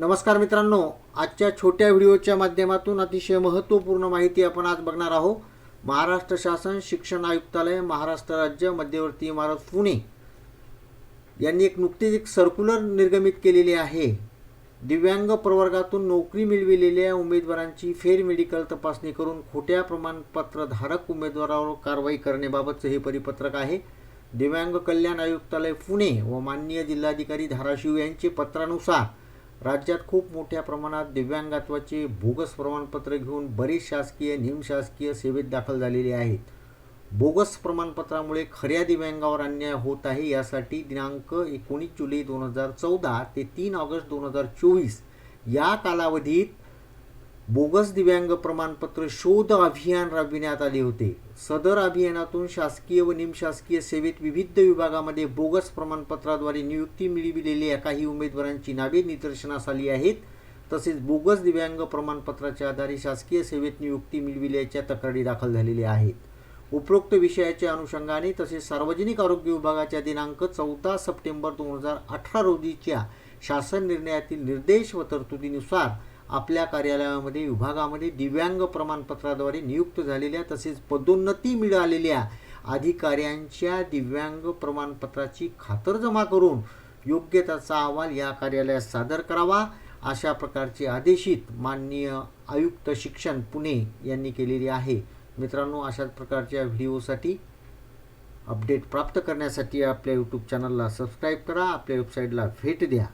नमस्कार मित्रांनो आजच्या छोट्या व्हिडिओच्या माध्यमातून अतिशय महत्त्वपूर्ण माहिती आपण आज बघणार आहोत. महाराष्ट्र शासन शिक्षण आयुक्तालय महाराष्ट्र राज्य मध्यवर्ती इमारत पुणे. यांनी एक नुकतीच एक सर्क्युलर निर्गमित केलेली आहे. दिव्यांग प्रवर्गातून नोकरी मिळविलेल्या उमेदवारांची फेर मेडिकल तपासणी करून खोट्या प्रमाणपत्रधारक उमेदवारावर कारवाई करण्याबाबतचं हे परिपत्रक आहे. दिव्यांग कल्याण आयुक्तालय पुणे व माननीय जिल्हाधिकारी धाराशिव यांचे पत्रानुसार राज्यात खूप मोठ्या प्रमाणात दिव्यांगत्वाचे बोगस प्रमाणपत्र घेऊन बरेच शासकीय निमशासकीय सेवेत दाखल झालेले आहेत. बोगस प्रमाणपत्रामुळे खऱ्या दिव्यांगावर अन्याय होत आहे यासाठी दिनांक एकोणीस जुलै दोन हजार चौदा ते तीन ऑगस्ट दोन हजार चोवीस या कालावधीत बोगस दिव्यांग प्रमाणपत्र शोध अभियान राबविण्यात आले होते. सदर अभियानातून शासकीय व निमशासकीय सेवेत विविध विभागामध्ये बोगस प्रमाणपत्राद्वारे नियुक्ती मिळविलेल्या काही उमेदवारांची नावे निदर्शनास आली आहेत. तसेच बोगस दिव्यांग प्रमाणपत्राच्या आधारे शासकीय सेवेत नियुक्ती मिळविल्याच्या तक्रारी दाखल झालेल्या आहेत. उपरोक्त विषयाच्या अनुषंगाने तसेच सार्वजनिक आरोग्य विभागाच्या दिनांक चौदा सप्टेंबर दोन हजार अठरा रोजीच्या शासन निर्णयातील निर्देश व तरतुदीनुसार आपल्या कार्यालयामध्ये विभागामध्ये दिव्यांग प्रमाणपत्राद्वारे नियुक्त झालेल्या तसेच पदोन्नती मिळालेल्या अधिकाऱ्यांच्या दिव्यांग प्रमाणपत्राची खातरजमा करून योग्य त्याचा अहवाल या कार्यालयात सादर करावा अशा प्रकारचे आदेशित माननीय आयुक्त शिक्षण पुणे यांनी केलेली आहे. मित्रांनो अशाच प्रकारच्या व्हिडिओसाठी अपडेट प्राप्त करण्यासाठी आपल्या यूट्यूब चॅनलला सबस्क्राईब करा आपल्या वेबसाईटला भेट द्या.